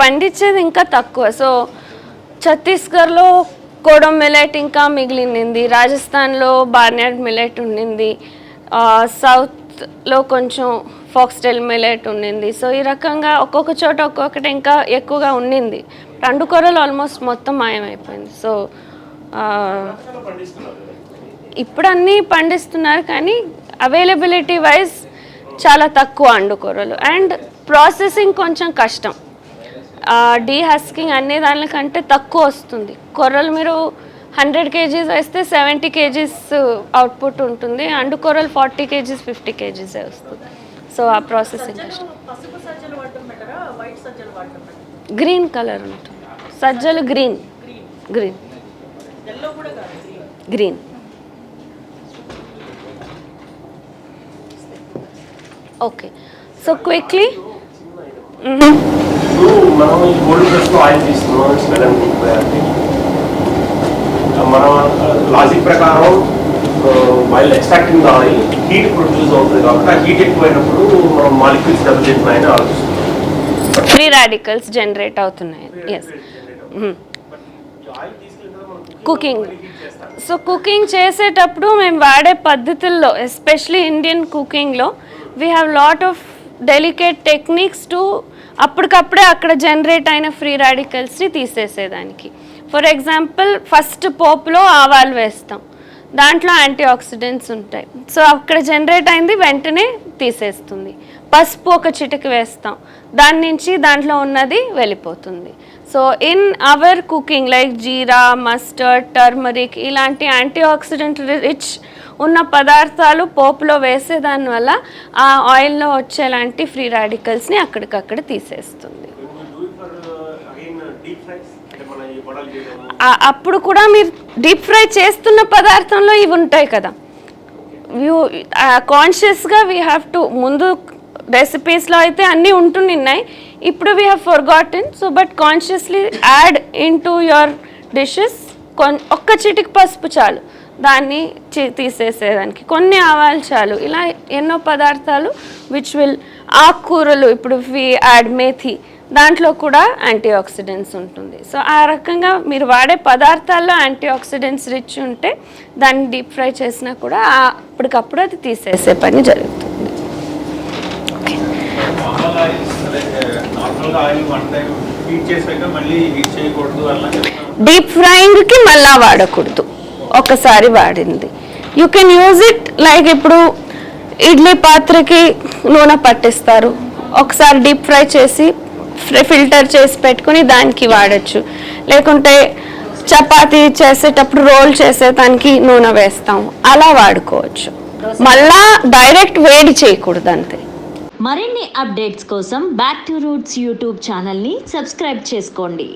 పండించేది ఇంకా తక్కువ. సో ఛత్తీస్గఢ్లో కోడం మిలెట్ ఇంకా మిగిలింది రాజస్థాన్లో బార్నియాడ్ మిలెట్ ఉండింది సౌత్లో కొంచెం ఫాక్స్టైల్ మిలెట్ ఉండింది. సో ఈ రకంగా ఒక్కొక్క చోట ఒక్కొక్కటి ఇంకా ఎక్కువగా ఉండింది. రెండు కూరలు ఆల్మోస్ట్ మొత్తం మాయమైపోయింది. సో ఇప్పుడు అన్నీ పండిస్తున్నారు కానీ అవైలబిలిటీ వైజ్ చాలా తక్కువ అండుకూరలు అండ్ ప్రాసెసింగ్ కొంచెం కష్టం. డీహస్కింగ్ అన్ని దానికంటే తక్కువ వస్తుంది. కొర్రలు మీరు హండ్రెడ్ కేజీస్ వేస్తే సెవెంటీ కేజీస్ అవుట్పుట్ ఉంటుంది. అండు కూరలు ఫార్టీ కేజీస్ ఫిఫ్టీ కేజీస్ వస్తుంది. సో ఆ ప్రాసెసింగ్ కష్టం. గ్రీన్ కలర్ ఉంటుంది. సజ్జలు గ్రీన్. గ్రీన్. గ్రీన్ ఎల్లో కూడా కాదు green green okay so quickly ఇప్పుడు మనం ఈ గోల్డ్ ప్రెస్లో ఆయిల్ తీస్తున్నాం స్మెల్ అనుకుంటున్నాయండి మన లాజిక్ ప్రకారం while extracting oil heat produce అవుతుంది కాబట్టి ఆ హీట్ ఎక్కువైనప్పుడు మనం మాలిక్యూల్స్ దెబ్బతింటున్నాయని ఆలోచిస్తున్నాం ఫ్రీ రాడికల్స్ జనరేట్ అవుతున్నాయి ఎస్ ఆయిల్ తీసుకెళ్ళిన తర్వాత మనం కుకింగ్ సో కుకింగ్ చేసేటప్పుడు మేము వాడే పద్ధతుల్లో especially Indian కుకింగ్లో we have lot of delicate techniques to అప్పటికప్పుడే అక్కడ జనరేట్ అయిన ఫ్రీ రాడికల్స్ని తీసేసేదానికి. ఫర్ ఎగ్జాంపుల్ ఫస్ట్ పోపులో ఆవాలు వేస్తాం. దాంట్లో యాంటీ ఆక్సిడెంట్స్ ఉంటాయి. సో అక్కడ జనరేట్ అయింది వెంటనే తీసేస్తుంది. పసుపు ఒక చిటికి వేస్తాం. దాని నుంచి దాంట్లో ఉన్నది వెళ్ళిపోతుంది. So in our cooking like jeera mustard turmeric ఇలాంటి యాంటీ ఆక్సిడెంట్ రిచ్ ఉన్న పదార్థాలు పోపులో వేసే దానివల్ల ఆ ఆయిల్లో వచ్చేలాంటి ఫ్రీ రాడికల్స్ని అక్కడికక్కడ తీసేస్తుంది. అప్పుడు కూడా మీరు డీప్ ఫ్రై చేస్తున్న పదార్థంలో ఇవి ఉంటాయి కదా. యూ కాన్షియస్గా వీ హ్యావ్ టు ముందు రెసిపీస్లో అయితే అన్నీ ఉంటున్నాయి. ఇప్పుడు we have forgotten so but consciously add in to your dishes కొన్ ఒక్క చిటికి పసుపు చాలు. దాన్ని తీసేసేదానికి. కొన్ని ఆవాలు చాలు. ఇలా ఎన్నో పదార్థాలు విచ్ విల్ ఆకుకూరలు ఇప్పుడు వి యాడ్ మేథి దాంట్లో కూడా యాంటీ ఆక్సిడెంట్స్ ఉంటుంది. సో ఆ రకంగా మీరు వాడే పదార్థాల్లో యాంటీ ఆక్సిడెంట్స్ రిచ్ ఉంటే దాన్ని డీప్ ఫ్రై చేసినా కూడా అప్పటికప్పుడు అది తీసేసే పని జరుగుతుంది నార్మల్ ఆయిల్ అదే నార్మల్గా ఆయిల్ వన్ టైం హీట్ చేసాక మళ్ళీ హీట్ చేయకూడదు అలా చెప్తాను డీప్ ఫ్రైయింగ్కి మళ్ళా వాడకూడదు. ఒకసారి వాడింది. You can use it like ఇప్పుడు ఇడ్లీ పాత్రకి నూనె పట్టిస్తారు. ఒకసారి డీప్ ఫ్రై చేసి ఫిల్టర్ చేసి పెట్టుకుని దానికి వాడచ్చు. లేకుంటే చపాతీ చేసేటప్పుడు రోల్ చేసేదానికి నూనె వేస్తాం అలా వాడుకోవచ్చు. మళ్ళా డైరెక్ట్ వేడి చేయకూడదు అంతే. మరిన్ని అప్డేట్స్ కోసం బ్యాక్ టు రూట్స్ యూట్యూబ్ ఛానల్ని సబ్స్క్రైబ్ చేసుకోండి.